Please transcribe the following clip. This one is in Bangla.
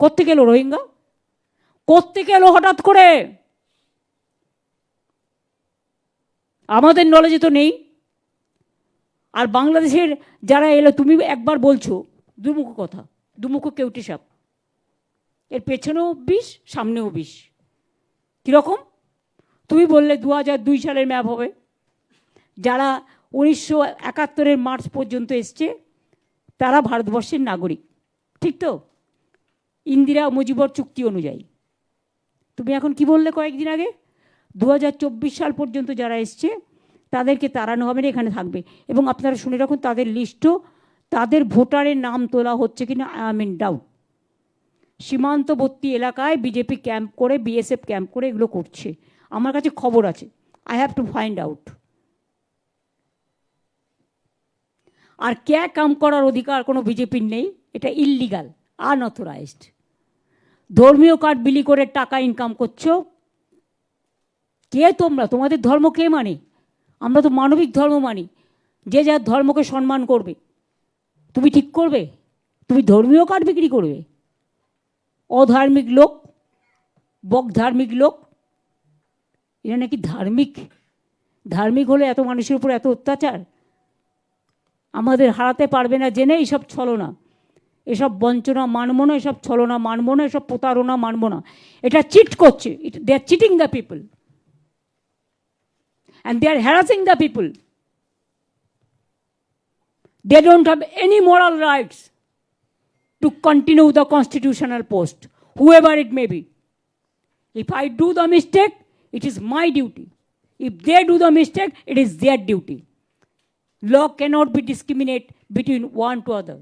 কোত্থেকে এলো রোহিঙ্গা? কোত্থেকে এলো হঠাৎ করে? আমাদের নলেজে তো নেই। আর বাংলাদেশের যারা এলো, তুমি একবার বলছো, দুমুখ কথা, দুমুখ কেউটি সাপ এর পেছনেও বিষ, সামনেও বিষ। কীরকম? তুমি বললে দু হাজার দুই সালের ম্যাপ হবে। যারা উনিশশো একাত্তরের মার্চ পর্যন্ত এসছে, তারা ভারতবর্ষের নাগরিক। ঠিক তো? ইন্দিরা মুজিবর চুক্তি অনুযায়ী। তুমি এখন কি বললে কয়েকদিন আগে? দু হাজার চব্বিশ সাল পর্যন্ত যারা এসছে, তাদেরকে তাড়ানো হবে না, এখানে থাকবে। এবং আপনারা শুনে রাখুন, তাদের লিস্টও, তাদের ভোটারের নাম তোলা হচ্ছে কিনা, আই এম ইন ডাউট। সীমান্তবর্তী এলাকায় বিজেপি ক্যাম্প করে, বিএসএফ ক্যাম্প করে এগুলো করছে। আমার কাছে খবর আছে। I have to find out. আর ক্যা কাম করার অধিকার কোনো বিজেপির নেই, এটা ইললিগাল। আনঅথরাইজড ধর্মীয় কার্ড বিলি করে টাকা ইনকাম করছ। কে তোমরা? তোমাদের ধর্ম কে মানে? আমরা তো মানবিক ধর্ম মানি। যে যার ধর্মকে সম্মান করবে। তুমি ঠিক করবে? তুমি ধর্মীয় কার্ড বিক্রি করবে? অধার্মিক লোক? বক ধার্মিক লোক? এরা নাকি ধার্মিক? ধার্মিক হলে এত মানুষের উপর এত অত্যাচার? আমাদের হারাতে পারবে না জেনে এইসব ছলনা। এসব বঞ্চনা মানব না এসব ছলনা মানব না এসব প্রতারণা মানব না এটা চিট করছে they are cheating the people and they are harassing the people they don't have any moral rights to continue the constitutional post, whoever it may be. If I do the mistake, it is my duty. If they do the mistake, it is their duty. Law cannot be discriminate between one to other.